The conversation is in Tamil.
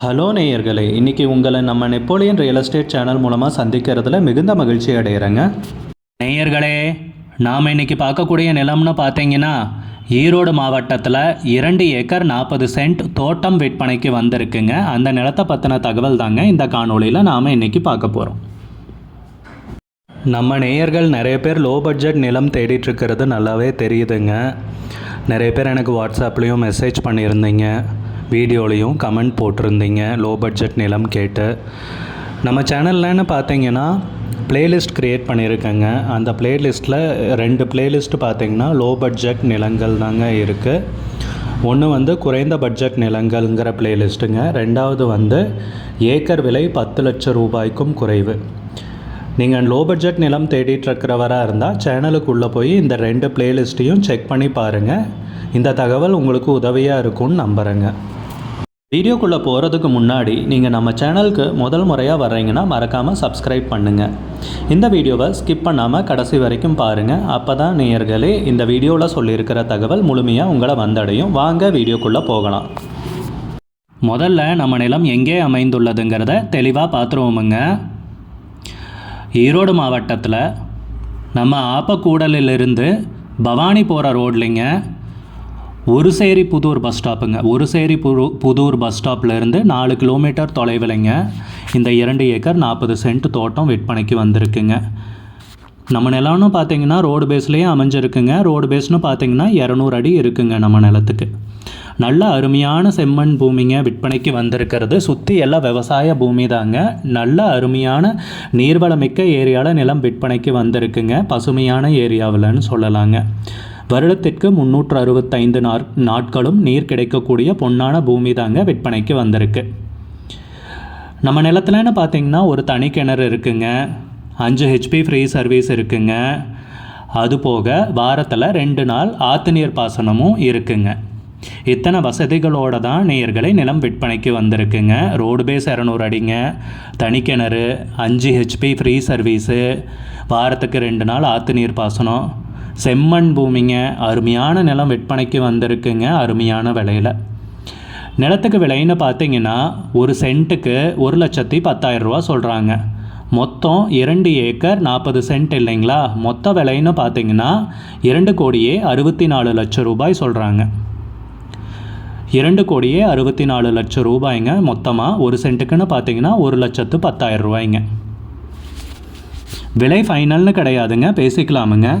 ஹலோ நேயர்களே இன்றைக்கி உங்களை நம்ம நெப்போலியன் ரியல் எஸ்டேட் சேனல் மூலமாக சந்திக்கிறதுல மிகுந்த மகிழ்ச்சி அடைகிறேங்க நேயர்களே நாம் இன்றைக்கி பார்க்கக்கூடிய நிலம்னு பார்த்தீங்கன்னா ஈரோடு மாவட்டத்தில் இரண்டு ஏக்கர் நாற்பது சென்ட் தோட்டம் விற்பனைக்கு வந்திருக்குங்க. அந்த நிலத்தை பற்றின தகவல் தாங்க இந்த காணொலியில் நாம் இன்னைக்கு பார்க்க போகிறோம் நம்ம நேயர்கள் நிறைய பேர் லோ பட்ஜெட் நிலம் தேடிட்டுருக்கிறது நல்லாவே தெரியுதுங்க. நிறைய பேர் எனக்கு வாட்ஸ்அப்லேயும் மெசேஜ் பண்ணியிருந்தீங்க. வீடியோலையும் கமெண்ட் போட்டிருந்தீங்க லோ பட்ஜெட் நிலம் கேட்டு. நம்ம சேனல்லன்னு பார்த்தீங்கன்னா பிளேலிஸ்ட் க்ரியேட் பண்ணியிருக்கேங்க. அந்த பிளேலிஸ்ட்டில் ரெண்டு பிளேலிஸ்ட் பார்த்திங்கன்னா லோ பட்ஜெட் நிலங்கள் தாங்க இருக்குது ஒன்று வந்து குறைந்த பட்ஜெட் நிலங்கள்ங்கிற பிளேலிஸ்ட்டுங்க ரெண்டாவது வந்து ஏக்கர் விலை பத்து லட்சம் ரூபாய்க்கும் குறைவு. நீங்கள் லோ பட்ஜெட் நிலம் தேடிட்டுருக்கிறவராக இருந்தால் சேனலுக்குள்ளே போய் இந்த ரெண்டு பிளேலிஸ்ட்டையும் செக் பண்ணி பாருங்கள் இந்த தகவல் உங்களுக்கு உதவியாக இருக்கும்னு நம்புகிறேங்க வீடியோக்குள்ளே போகிறதுக்கு முன்னாடி நீங்கள் நம்ம சேனலுக்கு முதல் முறையாக வர்றீங்கன்னா மறக்காமல் சப்ஸ்கிரைப் பண்ணுங்கள் இந்த வீடியோவை ஸ்கிப் பண்ணாமல் கடைசி வரைக்கும் பாருங்கள் அப்போ தான் நேயர்களே இந்த வீடியோவில் சொல்லியிருக்கிற தகவல் முழுமையாக உங்களை வந்தடையும். வாங்க வீடியோக்குள்ளே போகலாம். முதல்ல நம்ம நிலம் எங்கே அமைந்துள்ளதுங்கிறத தெளிவாக பார்த்துருவோமுங்க ஈரோடு மாவட்டத்தில் நம்ம ஆப்பக்கூடலிலிருந்து பவானி போகிற ரோட்லிங்க. ஒரு சேரி புதூர் பஸ் ஸ்டாப்புங்க. ஒரு சேரி புது புதூர் பஸ் ஸ்டாப்லேருந்து நாலு கிலோமீட்டர் தொலைவிலைங்க. இந்த இரண்டு ஏக்கர் நாற்பது சென்ட் தோட்டம் விற்பனைக்கு வந்திருக்குங்க. நம்ம நிலம்னு பார்த்தீங்கன்னா ரோடு பேஸ்லேயே அமைஞ்சிருக்குங்க. ரோடு பேஸ்னு பார்த்தீங்கன்னா இரநூறு அடி இருக்குங்க நம்ம நிலத்துக்கு. நல்ல அருமையான செம்மண் பூமிங்க விற்பனைக்கு வந்திருக்கிறது. சுற்றி எல்லாம் விவசாய பூமி தாங்க. நல்ல அருமையான நீர்வளமிக்க ஏரியாவில் நிலம் விற்பனைக்கு வந்திருக்குங்க. பசுமையான ஏரியாவில்னு சொல்லலாங்க. வருடத்திற்கு முன்னூற்று அறுபத்தைந்து நாற் நாட்களும் நீர் கிடைக்கக்கூடிய பொன்னான பூமி தாங்க விற்பனைக்கு வந்திருக்கு. நம்ம நிலத்துலன்னு பார்த்தீங்கன்னா ஒரு தனி கிணறு இருக்குங்க. அஞ்சு ஹெச்பி ஃப்ரீ சர்வீஸ் இருக்குங்க. அது போக வாரத்தில் ரெண்டு நாள் ஆத்து நீர் பாசனமும் இருக்குங்க. இத்தனை வசதிகளோடு தான் நேயர்களை நிலம் விற்பனைக்கு வந்திருக்குங்க. ரோடு பேஸ் இரநூறு அடிங்க. தனிக்கிணறு அஞ்சு ஹெச்பி ஃப்ரீ சர்வீஸு வாரத்துக்கு ரெண்டு நாள் ஆற்று நீர் பாசனம் செம்மண் பூமிங்க. அருமையான நிலம் விற்பனைக்கு வந்திருக்குங்க அருமையான விலையில். நிலத்துக்கு விலைன்னு பார்த்தீங்கன்னா ஒரு சென்ட்டுக்கு ஒரு லட்சத்தி பத்தாயிரம் ரூபா சொல்கிறாங்க மொத்தம் இரண்டு ஏக்கர் நாற்பது சென்ட் இல்லைங்களா? மொத்த விலைன்னு பார்த்தீங்கன்னா இரண்டு கோடியே அறுபத்தி நாலு லட்சம் ரூபாய் சொல்கிறாங்க இரண்டு கோடியே அறுபத்தி நாலு லட்சம் ரூபாய்ங்க. மொத்தமாக ஒரு சென்ட்டுக்குன்னு பார்த்தீங்கன்னா ஒரு லட்சத்து பத்தாயிரம் ரூபாய்ங்க. விலை ஃபைனல்னு கிடையாதுங்க. பேசிக்கலாமுங்க.